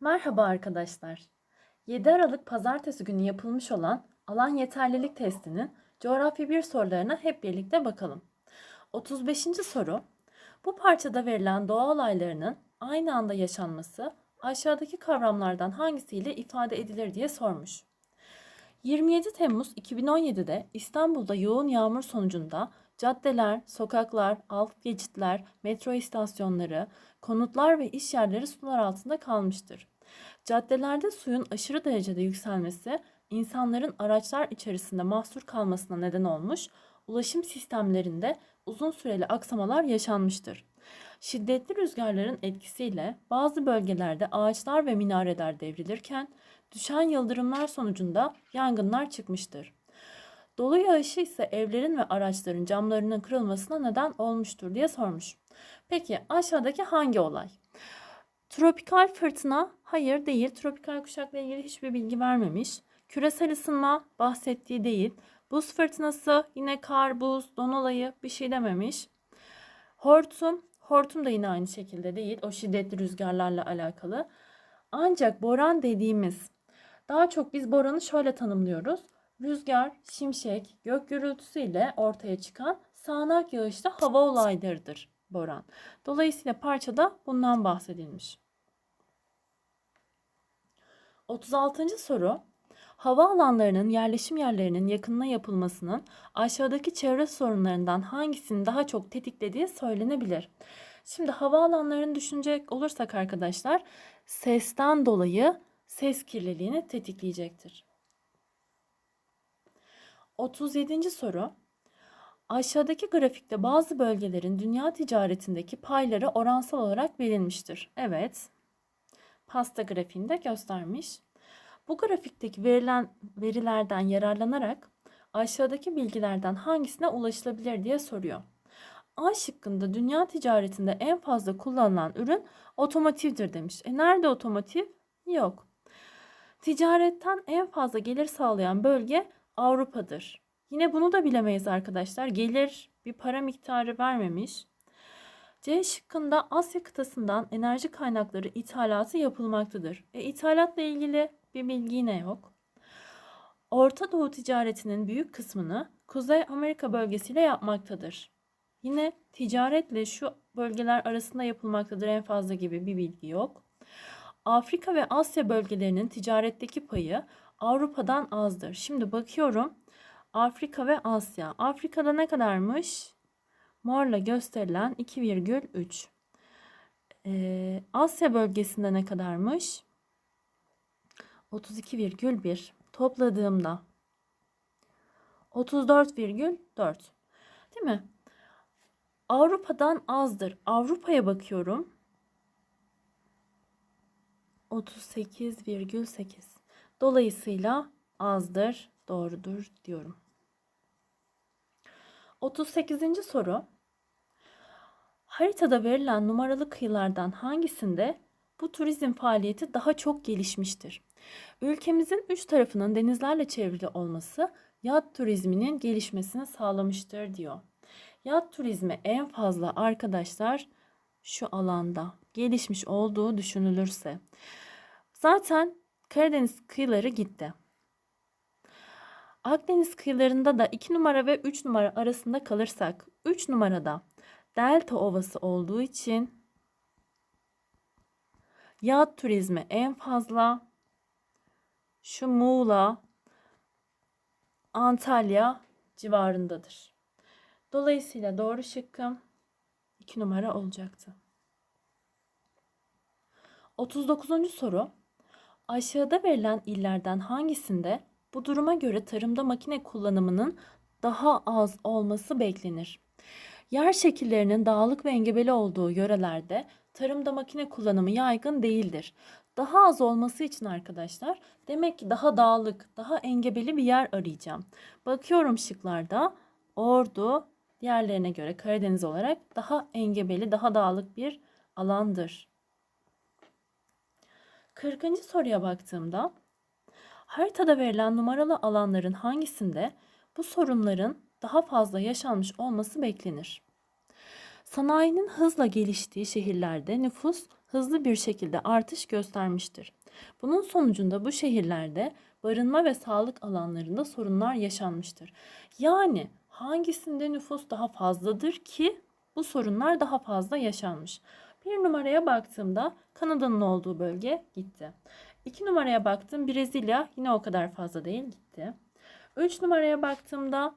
Merhaba arkadaşlar. 7 Aralık Pazartesi günü yapılmış olan alan yeterlilik testinin coğrafya 1 sorularına hep birlikte bakalım. 35. soru. Bu parçada verilen doğa olaylarının aynı anda yaşanması aşağıdaki kavramlardan hangisiyle ifade edilir diye sormuş. 27 Temmuz 2017'de İstanbul'da yoğun yağmur sonucunda caddeler, sokaklar, alt geçitler, metro istasyonları, konutlar ve iş yerleri sular altında kalmıştır. Caddelerde suyun aşırı derecede yükselmesi insanların araçlar içerisinde mahsur kalmasına neden olmuş, ulaşım sistemlerinde uzun süreli aksamalar yaşanmıştır. Şiddetli rüzgarların etkisiyle bazı bölgelerde ağaçlar ve minareler devrilirken düşen yıldırımlar sonucunda yangınlar çıkmıştır. Dolu yağışı ise evlerin ve araçların camlarının kırılmasına neden olmuştur diye sormuş. Peki aşağıdaki hangi olay? Tropikal fırtına hayır değil. Tropikal kuşakla ilgili hiçbir bilgi vermemiş. Küresel ısınma bahsettiği değil. Buz fırtınası yine kar, buz, don olayı bir şey dememiş. Hortum, hortum da yine aynı şekilde değil. O şiddetli rüzgarlarla alakalı. Ancak boran dediğimiz daha çok biz boranı şöyle tanımlıyoruz. Rüzgar, şimşek, gök gürültüsü ile ortaya çıkan sağanak yağışlı hava olaylarıdır boran. Dolayısıyla parçada bundan bahsedilmiş. 36. soru. Hava alanlarının yerleşim yerlerinin yakınına yapılmasının aşağıdaki çevre sorunlarından hangisini daha çok tetiklediği söylenebilir. Şimdi hava alanlarını düşünecek olursak arkadaşlar sesten dolayı ses kirliliğini tetikleyecektir. 37. soru. Aşağıdaki grafikte bazı bölgelerin dünya ticaretindeki payları oransal olarak verilmiştir. Evet. Pasta grafiğinde göstermiş. Bu grafikteki verilen verilerden yararlanarak aşağıdaki bilgilerden hangisine ulaşılabilir diye soruyor. A şıkkında dünya ticaretinde en fazla kullanılan ürün otomotivdir demiş. E nerede otomotiv? Yok. Ticaretten en fazla gelir sağlayan bölge Avrupa'dır. Yine bunu da bilemeyiz arkadaşlar. Gelir bir para miktarı vermemiş. C şıkkında Asya kıtasından enerji kaynakları ithalatı yapılmaktadır. E, ithalatla ilgili bir bilgi yine yok. Orta Doğu ticaretinin büyük kısmını Kuzey Amerika bölgesiyle yapmaktadır. Yine ticaretle şu bölgeler arasında yapılmaktadır en fazla gibi bir bilgi yok. Afrika ve Asya bölgelerinin ticaretteki payı Avrupa'dan azdır. Şimdi bakıyorum. Afrika ve Asya. Afrika'da ne kadarmış? Morla gösterilen 2,3. Ee, Asya bölgesinde ne kadarmış? 32,1. Topladığımda 34,4. Değil mi? Avrupa'dan azdır. Avrupa'ya bakıyorum. 38,8. Dolayısıyla azdır, doğrudur diyorum. 38. soru. Haritada verilen numaralı kıyılardan hangisinde bu turizm faaliyeti daha çok gelişmiştir? Ülkemizin üç tarafının denizlerle çevrili olması yat turizminin gelişmesini sağlamıştır diyor. Yat turizmi en fazla arkadaşlar şu alanda gelişmiş olduğu düşünülürse. Zaten Karadeniz kıyıları gitti. Akdeniz kıyılarında da 2 numara ve 3 numara arasında kalırsak 3 numarada Delta Ovası olduğu için yat turizmi en fazla şu Muğla, Antalya civarındadır. Dolayısıyla doğru şıkkım 2 numara olacaktı. 39. soru. Aşağıda verilen illerden hangisinde bu duruma göre tarımda makine kullanımının daha az olması beklenir? Yer şekillerinin dağlık ve engebeli olduğu yörelerde tarımda makine kullanımı yaygın değildir. Daha az olması için arkadaşlar demek ki daha dağlık, daha engebeli bir yer arayacağım. Bakıyorum şıklarda Ordu diğerlerine göre Karadeniz olarak daha engebeli, daha dağlık bir alandır. 40. soruya baktığımda haritada verilen numaralı alanların hangisinde bu sorunların daha fazla yaşanmış olması beklenir? Sanayinin hızla geliştiği şehirlerde nüfus hızlı bir şekilde artış göstermiştir. Bunun sonucunda bu şehirlerde barınma ve sağlık alanlarında sorunlar yaşanmıştır. Yani hangisinde nüfus daha fazladır ki bu sorunlar daha fazla yaşanmış? Bir numaraya baktığımda Kanada'nın olduğu bölge gitti. İki numaraya baktım Brezilya yine o kadar fazla değil gitti. Üç numaraya baktığımda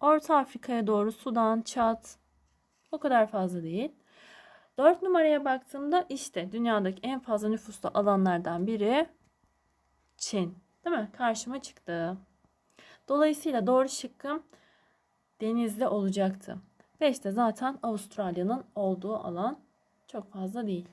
Orta Afrika'ya doğru Sudan, Çat o kadar fazla değil. 4 numaraya baktığımda işte dünyadaki en fazla nüfuslu alanlardan biri Çin. Değil mi? Karşıma çıktı. Dolayısıyla doğru şıkkım denizli olacaktı. 5 de zaten Avustralya'nın olduğu alan çok fazla değil.